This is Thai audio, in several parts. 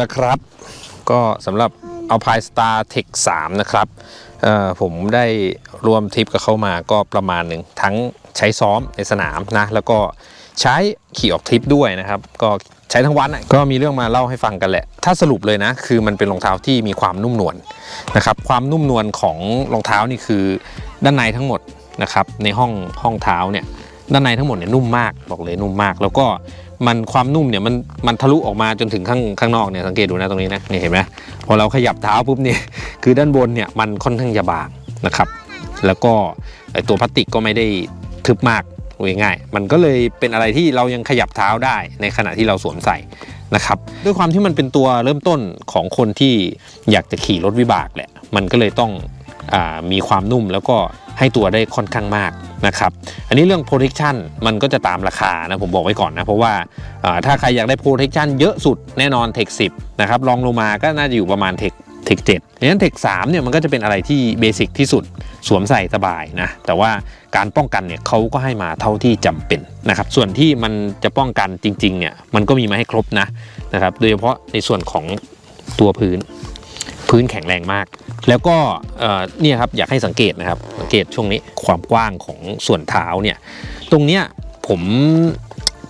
ละครับ ก็สำหรับ Alpine Star Tech 3นะครับผมได้รวมทริปกับเขามาก็ประมาณหนึ่งทั้งใช้ซ้อมในสนามนะแล้วก็ใช้ขี่ออกทริปด้วยนะครับ ก็ใช้ทั้งวันอะก็มีเรื่องมาเล่าให้ฟังกันแหละ ถ้าสรุปเลยนะ คือมันเป็นรองเท้าที่มีความนุ่มนวลนะครับ ความนุ่มนวลของรองเท้านี่คือด้านในทั้งหมดนะครับ ในห้องห้องเท้าเนี่ยด้านในทั้งหมดเนี่ยนุ่มมากบอกเลยนุ่มมาก แล้วก็ มันความนุ่มเนี่ยมันมันทะลุออกมาจนถึงข้างข้างนอกเนี่ยสังเกตดูนะตรงนี้นะนี่เห็นไหมพอเราขยับเท้าปุ๊บเนี่ยคือด้านบนเนี่ยมันค่อนข้างจะบางนะครับ แล้วก็ตัวพลาสติกก็ไม่ได้ทึบมากง่ายๆมันก็เลยเป็นอะไรที่เรายังขยับเท้าได้ในขณะที่เราสวมใส่นะครับ ด้วยความที่มันเป็นตัวเริ่มต้นของคนที่อยากจะขี่รถวิบากแหละมันก็เลยต้องอมีความนุ่มแล้วก็ให้ตัวได้ค่อนข้างมาก นะครับอันนี้เรื่อง protection มันก็จะตามราคานะผมบอกไว้ก่อนนะเพราะว่าถ้าใครอยากได้ protection เยอะสุดแน่นอน Tech 10นะครับรองลงมาก็น่าจะอยู่ประมาณ Tech Tech 7ดังนั้น Tech 3เนี่ยมันก็จะเป็นอะไรที่เบสิกที่สุดสวมใส่สบายนะ แต่ว่าการป้องกันเนี่ยเขาก็ให้มาเท่าที่จำเป็นนะครับ ส่วนที่มันจะป้องกันจริงๆเนี่ยมันก็มีมาให้ครบนะนะครับ โดยเฉพาะในส่วนของตัวพื้น พื้นแข็งแรงมาก แล้วก็เนี่ยครับอยากให้สังเกตนะครับ สังเกตช่วงนี้ความกว้างของส่วนเท้าเนี่ย ตรงเนี้ยผม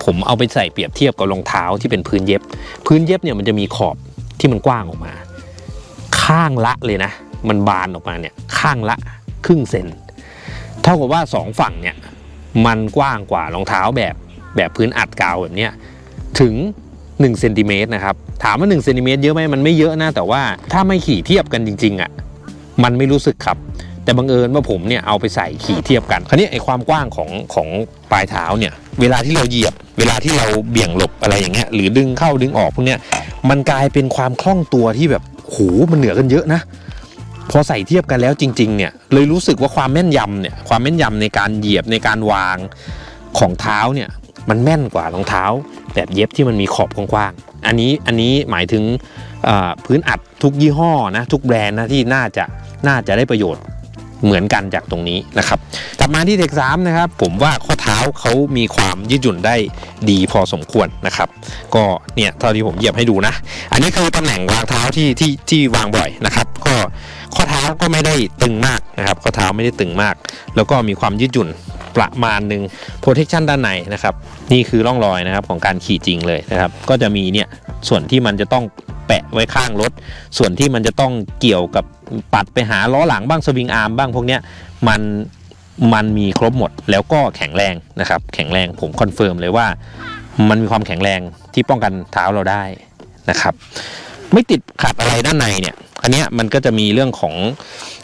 ผมเอาไปใส่เปรียบเทียบกับรองเท้าที่เป็นพื้นเย็บ พื้นเย็บเนี่ยมันจะมีขอบที่มันกว้างออกมา ข้างละเลยนะ มันบานออกมาเนี่ยข้างละครึ่งเซนเท่ากับว่าสองฝั่งเนี่ยมันกว้างกว่ารองเท้าแบบแบบพื้นอัดกาวแบบเนี้ยถึง 1เซนติเมตรนะครับถามว่า1เซนติเมตรเยอะไหมมันไม่เยอะนะแต่ว่าถ้าไม่ขี่เทียบกันจริง ๆอะ่ะมันไม่รู้สึกครับ แต่บังเอิญว่าผมเนี่ยเอาไปใส่ขี่เทียบกันคราวนี้ไอ้ความกว้างของของปลายเท้าเนี่ยเวลาที่เราเหยียบ เวลาที่เราเบี่ยงหลบอะไรอย่างเงี้ยหรือดึงเข้าดึงออกพวกเนี้ยมันกลายเป็นความคล่องตัวที่แบบโหมันเหนือกันเยอะนะพอใส่เทียบกันแล้วจริง ๆ เนี่ยเลยรู้สึกว่าความแม่นยำเนี่ยความแม่นยำในการเหยียบในการวางของเท้าเนี่ย มันแม่นกว่ารองเท้า แบบเย็บที่มันมีขอบกว้างๆ อันนี้อันนี้หมายถึงพื้นอัดทุกยี่ห้อนะทุกแบรนด์นะที่น่าจะน่าจะได้ประโยชน์ เหมือนกันจากตรงนี้นะครับกลับมาที่เทคสามนะครับผมว่าข้อเท้าเขามีความยืดหยุ่นได้ดีพอสมควรนะครับ ก็เนี่ยเท่าที่ผมเหยียบให้ดูนะ อันนี้คือตำแหน่งวางเท้าที่ที่ที่วางบ่อยนะครับ ก็ข้อเท้าก็ไม่ได้ตึงมากนะครับ ข้อเท้าไม่ได้ตึงมาก แล้วก็มีความยืดหยุ่นประมาณหนึ่ง protection ด้านในนะครับ นี่คือร่องรอยนะครับของการขี่จริงเลยนะครับ ก็จะมีเนี่ยส่วนที่มันจะต้องแปะไว้ข้างรถ ส่วนที่มันจะต้องเกี่ยวกับ ปัดไปหาล้อหลังบ้างสวิงอาร์มบ้างพวกเนี้ยมันมันมีครบหมดแล้วก็แข็งแรงนะครับ แข็งแรงผมคอนเฟิร์มเลยว่า มันมีความแข็งแรงที่ป้องกันเท้าเราได้นะครับ ไม่ติดขัดอะไรด้านในเนี่ยอันนี้มันก็จะมีเรื่องของ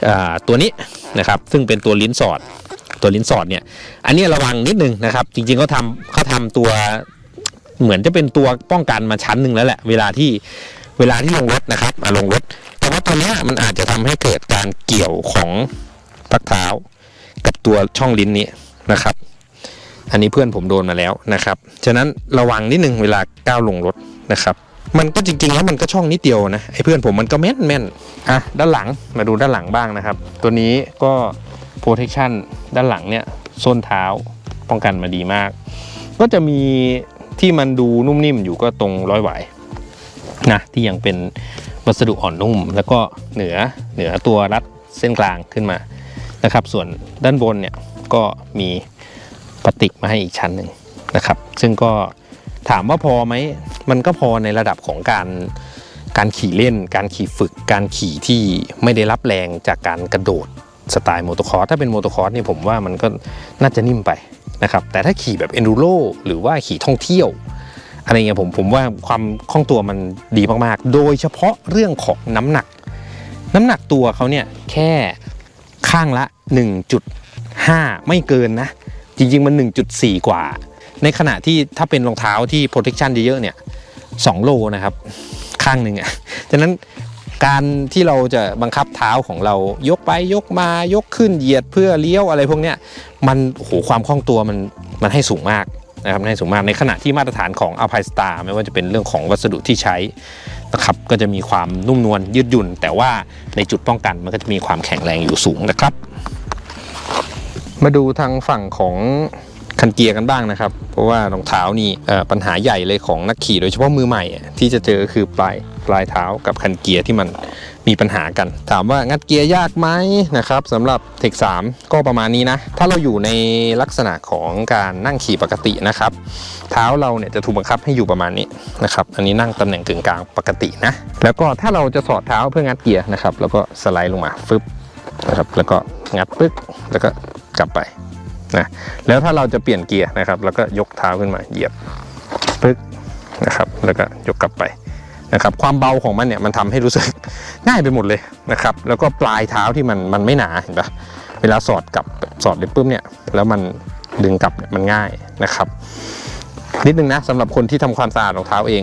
อตัวนี้นะครับ ซึ่งเป็นตัวลิ้นสอดตัวลิ้นสอดเนี่ย อันนี้ระวังนิดนึงนะครับ จริงๆเขาทำเขาทำตัวเหมือนจะเป็นตัวป้องกันมาชั้นหนึ่งแล้วแหละ เวลาที่เวลาที่ลงรถนะครับลงรถ ว่าตัวเนี้ยมันอาจจะทำให้เกิดการเกี่ยวของพักเท้า กับตัวช่องลิ้นนี้นะครับ อันนี้เพื่อนผมโดนมาแล้วนะครับ ฉะนั้นระวังนิดนึงเวลาก้าวลงรถนะครับ มันก็จริงๆแล้วมันก็ช่องนิดเดียวนะไอ้เพื่อนผมมันก็แม่นแม่นอะด้านหลังมาดูด้านหลังบ้างนะครับ ตัวนี้ก็ protection ด้านหลังเนี่ยส้นเท้าป้องกันมาดีมาก ก็จะมีที่มันดูนุ่มนิ่มอยู่ก็ตรงร้อยไหว นะที่ยังเป็นวัสดุอ่อนนุ่ม แล้วก็เหนือเหนือตัวรัดเส้นกลางขึ้นมานะครับ ส่วนด้านบนเนี่ยก็มีพลาสติกมาให้อีกชั้นหนึ่งนะครับ ซึ่งก็ถามว่าพอไหมมันก็พอในระดับของการการขี่เล่น การขี่ฝึก การขี่ที่ไม่ได้รับแรงจากการกระโดดสไตล์โมโตคอร์สถ้าเป็นโมโตคอร์สนี่ผมว่ามันก็น่าจะนิ่มไปนะครับแต่ถ้าขี่แบบเอนดูโรหรือว่าขี่ท่องเที่ยว อะไรเงี้ยผมผมว่าความคล่องตัวมันดีมากๆ โดยเฉพาะเรื่องของน้ำหนัก น้ำหนักตัวเขาเนี่ยแค่ข้างละ 1.5 ไม่เกินนะ จริง ๆ มัน 1.4 กว่า ในขณะที่ถ้าเป็นรองเท้าที่ protection เยอะๆเนี่ย2โลนะครับ ข้างหนึ่งอะฉะนั้นการที่เราจะบังคับเท้าของเรายกไปยกมายกขึ้นเหยียดเพื่อเลี้ยวอะไรพวกเนี้ยมันโหความคล่องตัวมันมันให้สูงมาก นะครับให้สูงมากในขณะที่มาตรฐานของ Alpine Star ไม่ว่าจะเป็นเรื่องของวัสดุที่ใช้นะครับก็จะมีความนุ่มนวลยืดหยุ่น แต่ว่าในจุดป้องกันมันก็จะมีความแข็งแรงอยู่สูงนะครับ มาดูทางฝั่งของคันเกียร์กันบ้างนะครับ เพราะว่ารองเท้านี่ปัญหาใหญ่เลยของนักขี่โดยเฉพาะมือใหม่ที่จะเจอคือปลายปลายเท้ากับคันเกียร์ที่มัน มีปัญหากัน ถามว่างัดเกียร์ยากไหมนะครับสำหรับเทค3ก็ประมาณนี้นะ ถ้าเราอยู่ในลักษณะของการนั่งขี่ปกตินะครับ เท้าเราเนี่ยจะถูกบังคับให้อยู่ประมาณนี้นะครับอันนี้นั่งตำแหน่งกึ่งกลางปกตินะแล้วก็ถ้าเราจะสอดเท้าเพื่องัดเกียร์นะครับแล้วก็สไลด์ลงมาฟึบนะครับแล้วก็งัดปึ๊กแล้วก็กลับไปนะแล้วถ้าเราจะเปลี่ยนเกียร์นะครับ แล้วก็ยกเท้าขึ้นมาเหยียบปึ๊กนะครับ แล้วก็ยกกลับไป นะครับความเบาของมันเนี่ยมันทำให้รู้สึกง่ายไปหมดเลยนะครับ แล้วก็ปลายเท้าที่มันมันไม่หนาเห็นปะเวลาสอดกับสอดเลยปุ๊บเนี่ยแล้วมันดึงกลับเนี่ยมันง่ายนะครับ นิดนึงนะสำหรับคนที่ทำความสะอาดรองเท้าเอง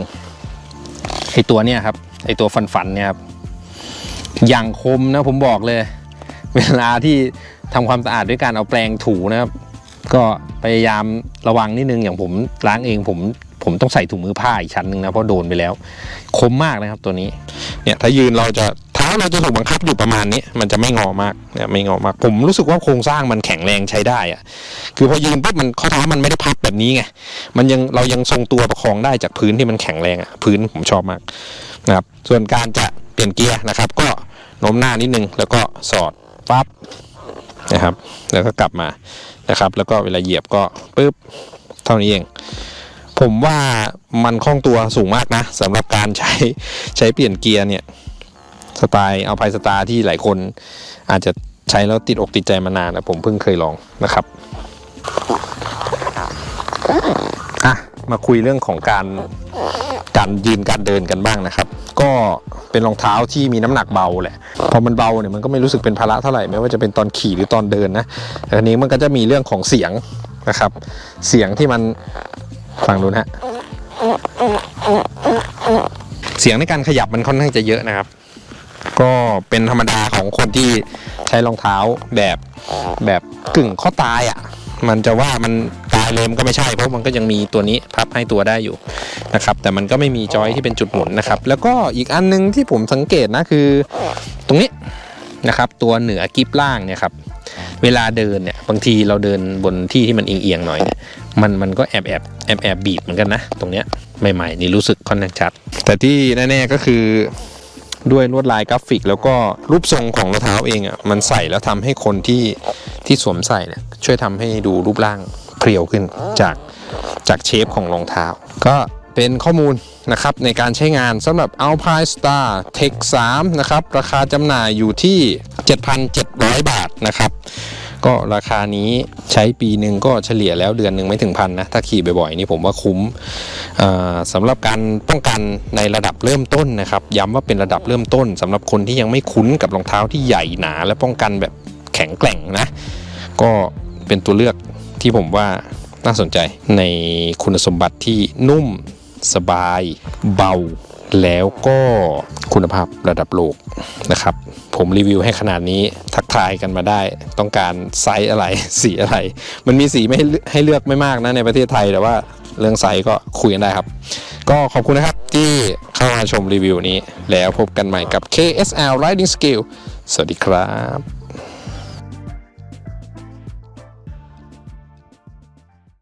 ไอตัวเนี่ยครับไอตัวฟันฟันเนี่ยครับอย่างคมนะผมบอกเลย เวลาที่ทำความสะอาดด้วยการเอาแปรงถูนะครับ ก็พยายามระวังนิดนึงอย่างผมล้างเองผม ผมต้องใส่ถุงมือผ้าอีกชั้นหนึ่งนะเพราะโดนไปแล้ว คมมากนะครับตัวนี้ เนี่ยถ้ายืนเราจะเท้าเราจะถูกบังคับอยู่ประมาณนี้ มันจะไม่งอมากเนี่ยไม่งอมาก ผมรู้สึกว่าโครงสร้างมันแข็งแรงใช้ได้อะคือพอยืนปุ๊บมันข้อเท้ามันไม่ได้พับแบบนี้ไงมันยังเรายังทรงตัวประคองได้จากพื้นที่มันแข็งแรงอะพื้นผมชอบมากนะครับส่วนการจะเปลี่ยนเกียร์นะครับ ก็โน้มหน้านิดนึงแล้วก็สอดปั๊บนะครับ แล้วก็กลับมานะครับ แล้วก็เวลาเหยียบก็ปึ๊บเท่านี้เอง ผมว่ามันคล่องตัวสูงมากนะสำหรับการใช้ใช้เปลี่ยนเกียร์เนี่ยสไตล์เอาไพสตาร์ที่หลายคนอาจจะใช้แล้วติดอกติดใจมานานนะผมเพิ่งเคยลองนะครับอะมาคุยเรื่องของการการยืนการเดินกันบ้างนะครับ ก็เป็นรองเท้าที่มีน้ำหนักเบาแหละพอมันเบาเนี่ยมันก็ไม่รู้สึกเป็นภาระเท่าไหร่ไม่ว่าจะเป็นตอนขี่หรือตอนเดินนะแต่ทีนี้มันก็จะมีเรื่องของเสียงนะครับ เสียงที่มัน ฟังดูนะฮะ เสียงในการขยับมันค่อนข้างจะเยอะนะครับ ก็เป็นธรรมดาของคนที่ใช้รองเท้าแบบแบบกึ่งข้อตายอะ่ะ มันจะว่ามันตายเลยมันก็ไม่ใช่เพราะมันก็ยังมีตัวนี้พับให้ตัวได้อยู่นะครับ แต่มันก็ไม่มีจอยที่เป็นจุดหมุนนะครับ แล้วก็อีกอันนึงที่ผมสังเกตนะคือ ตรงนี้นะครับ ตัวเหนือกิฟล่างเนี่ยครับเวลาเดินเนี่ยบางทีเราเดินบนที่ที่มันเอียงๆหน่อยเย มันมันก็แอบแอบแอบแอบบีบเหมือนกันนะ ตรงเนี้ยใหม่ๆนี่รู้สึกค่อนข้างชัด แต่ที่แน่ๆก็คือด้วยลวดลายกราฟิก แล้วก็รูปทรงของรองเท้าเองอะมันใส่แล้วทำให้คนที่ที่สวมใส่เนี่ยช่วยทำให้ดูรูปร่างเพรียวขึ้นจากจากเชฟของรองเท้า ก็เป็นข้อมูลนะครับในการใช้งานสำหรับ Alpine Star Tech 3 นะครับ ราคาจำหน่ายอยู่ที่ 7,700 บาทนะครับ ก็ราคานี้ใช้ปีหนึ่งก็เฉลี่ยแล้วเดือนหนึ่งไม่ถึงพันนะ ถ้าขี่บ่อยๆนี่ผมว่าคุ้มอ่าสำหรับการป้องกันในระดับเริ่มต้นนะครับ ย้ำว่าเป็นระดับเริ่มต้นสำหรับคนที่ยังไม่คุ้นกับรองเท้าที่ใหญ่หนา และป้องกันแบบแข็งแกร่งนะ ก็เป็นตัวเลือกที่ผมว่าน่าสนใจในคุณสมบัติที่นุ่มสบายเบา แล้วก็คุณภาพระดับโลกนะครับ ผมรีวิวให้ขนาดนี้ทักทายกันมาได้ ต้องการไซส์อะไรสีอะไร มันมีสีไม่ให้เลือกไม่มากนะในประเทศไทยแต่ว่าเรื่องไซส์ก็คุยกันได้ครับ ก็ขอบคุณนะครับที่เข้ามาชมรีวิวนี้ แล้วพบกันใหม่กับ KSL Riding Skill สวัสดีครับ